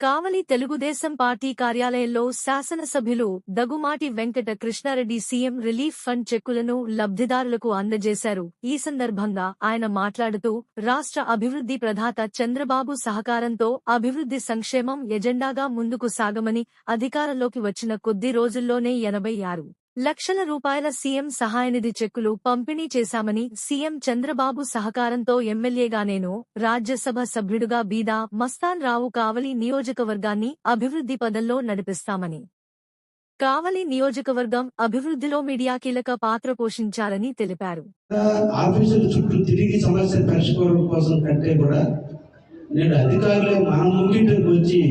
కావలి Telugu Desam party కార్యాలయంలో శాసనసభ్యులు Dagumati Venkata Krishna Reddy CM relief fund చెక్కులను లబ్ధిదారులకు అందజేశారు. ఈ సందర్భంగా ఆయన మాట్లాడుతూ రాష్ట్ర అభివృద్ధి ప్రధాత చంద్రబాబు సహకారంతో అభివృద్ధి సంక్షేమం ఎజెండాగా ముందుకు సాగమని అధికారంలోకి వచ్చిన కొద్ది రోజుల్లోనే ఎనభై ఆరు లక్షల రూపాయల సీఎం సహాయనిధి చెక్కులు పంపిణీ చేశామని సీఎం చంద్రబాబు సహకారంతో ఎమ్మెల్యేగా నేను రాజ్యసభ సభ్యుడుగా బీదా మస్తాన్ రావు కావలి నియోజకవర్గాన్ని అభివృద్ధి పదంలో నడిపిస్తామని. కావలి నియోజకవర్గం అభివృద్ధిలో మీడియా కీలక పాత్ర పోషించారని తెలిపారు. ఆఫీసుల చుట్టూ తిరిగి సమస్య పరిష్కారం కోసం కంటే కూడా నేడు అధికారులు మన ముంగిటకు వచ్చి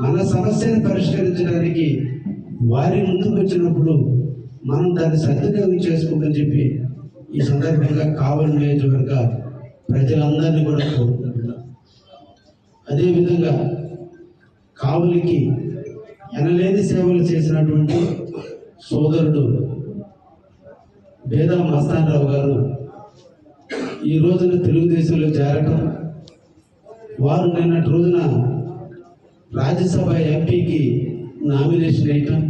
మన సమస్యను పరిష్కరించడానికి వారి ముందుకు వచ్చినప్పుడు మనం దాన్ని సద్వినియోగం చేసుకోమని చెప్పి ఈ సందర్భంగా కావలి నియోజకవర్గ ప్రజలందరినీ కూడా కోరుకుంటున్నాం. అదేవిధంగా కావలికి ఎనలేని సేవలు చేసినటువంటి సోదరుడు వేదా మస్తానరావు గారు ఈ రోజున తెలుగుదేశంలో చేరటం వారు నిన్నటి రోజున రాజ్యసభ ఎంపీకి నామినేషన్ వేయటం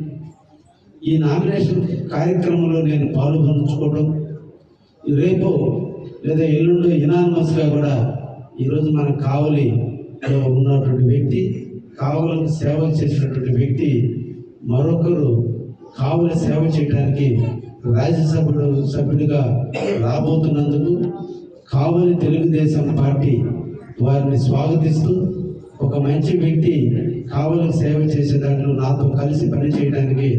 ఈ నామినేషన్ కార్యక్రమంలో నేను పాలు రేపు లేదా ఎల్లుండి ఇనానమస్గా కూడా ఈరోజు మన కావలిలో ఉన్నటువంటి వ్యక్తి కావలకు సేవ చేసినటువంటి వ్యక్తి మరొకరు కావలి సేవ చేయడానికి రాజ్యసభలో సభ్యుడిగా రాబోతున్నందుకు కావలి తెలుగుదేశం పార్టీ వారిని స్వాగతిస్తూ ఒక మంచి వ్యక్తి కావలకు సేవ చేసే దాంట్లో నాతో కలిసి పనిచేయడానికి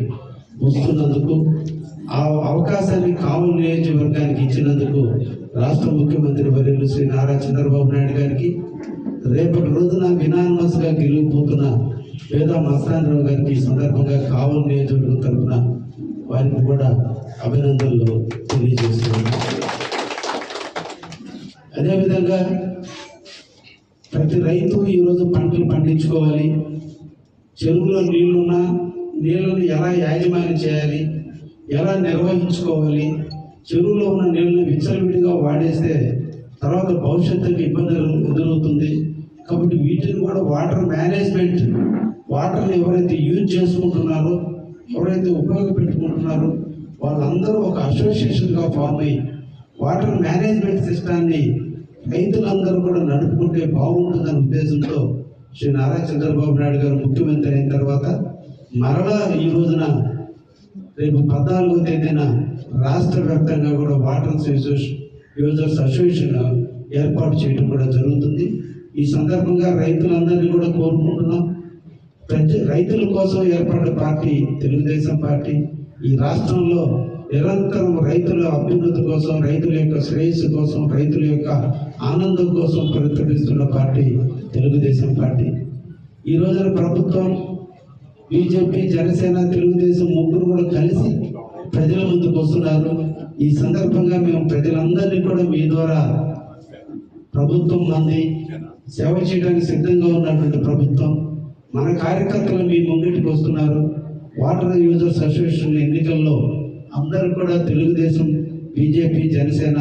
వస్తున్నందుకు ఆ అవకాశాన్ని కావు నియోజకవర్గానికి ఇచ్చినందుకు రాష్ట్ర ముఖ్యమంత్రి వర్యులు శ్రీ నారా చంద్రబాబు నాయుడు గారికి రేపటి రోజున వినానమస్గా గెలిగిపోతున్న వేద మస్తానరావు గారికి ఈ సందర్భంగా కావు నియోజకవర్గం తరఫున వారికి కూడా అభినందనలు తెలియజేస్తున్నాను. అదేవిధంగా ప్రతి రైతు ఈరోజు పంటలు పండించుకోవాలి. చెరువులో నీళ్ళున్నా నీళ్ళని ఎలా యాజమాన్యం చేయాలి? ఎలా నిర్వహించుకోవాలి? చెరువులో ఉన్న నీళ్ళని విచ్చలవిడిగా వాడేస్తే తర్వాత భవిష్యత్తుకి ఇబ్బందులు ఎదురవుతుంది. కాబట్టి వీటిని కూడా వాటర్ మేనేజ్మెంట్ వాటర్ని ఎవరైతే యూజ్ చేసుకుంటున్నారో ఎవరైతే ఉపయోగపెట్టుకుంటున్నారో వాళ్ళందరూ ఒక అసోసియేషన్గా ఫామ్ అయ్యి వాటర్ మేనేజ్మెంట్ సిస్టాన్ని రైతులందరూ కూడా నడుపుకుంటే బాగుంటుందనే ఉద్దేశంతో శ్రీ నారా చంద్రబాబు నాయుడు గారు ముఖ్యమంత్రి అయిన తర్వాత మరలా ఈ రోజున రేపు పద్నాలుగో తేదీన రాష్ట్ర వ్యాప్తంగా కూడా వాటర్ యూజర్స్ యూజర్స్ అసోసియేషన్ ఏర్పాటు చేయడం కూడా జరుగుతుంది. ఈ సందర్భంగా రైతులందరినీ కూడా కోరుకుంటున్నాం. ప్రజ రైతుల కోసం ఏర్పడిన పార్టీ తెలుగుదేశం పార్టీ. ఈ రాష్ట్రంలో నిరంతరం రైతుల అభ్యున్నతి కోసం రైతుల యొక్క శ్రేయస్సు కోసం రైతుల యొక్క ఆనందం కోసం ప్రతిపిస్తున్న పార్టీ తెలుగుదేశం పార్టీ. ఈ రోజున ప్రభుత్వం బీజేపీ జనసేన తెలుగుదేశం ముగ్గురు కూడా కలిసి ప్రజల ముందుకు వస్తున్నారు. ఈ సందర్భంగా మేము ప్రజలందరినీ కూడా మీ ద్వారా ప్రభుత్వం మంది సేవ చేయడానికి సిద్ధంగా ఉన్నటువంటి ప్రభుత్వం. మన కార్యకర్తలు మీ ముంగిటికి వస్తున్నారు. వాటర్ యూజర్స్ అసోసియేషన్ ఎన్నికల్లో అందరూ కూడా తెలుగుదేశం బీజేపీ జనసేన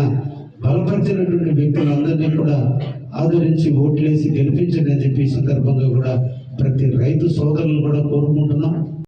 బలపరిచినటువంటి వ్యక్తులందరినీ కూడా ఆదరించి ఓట్లేసి గెలిపించండి అని చెప్పి ఈ సందర్భంగా కూడా ప్రతి రైతు సోదరులు కూడా కోరుకుంటున్నాం.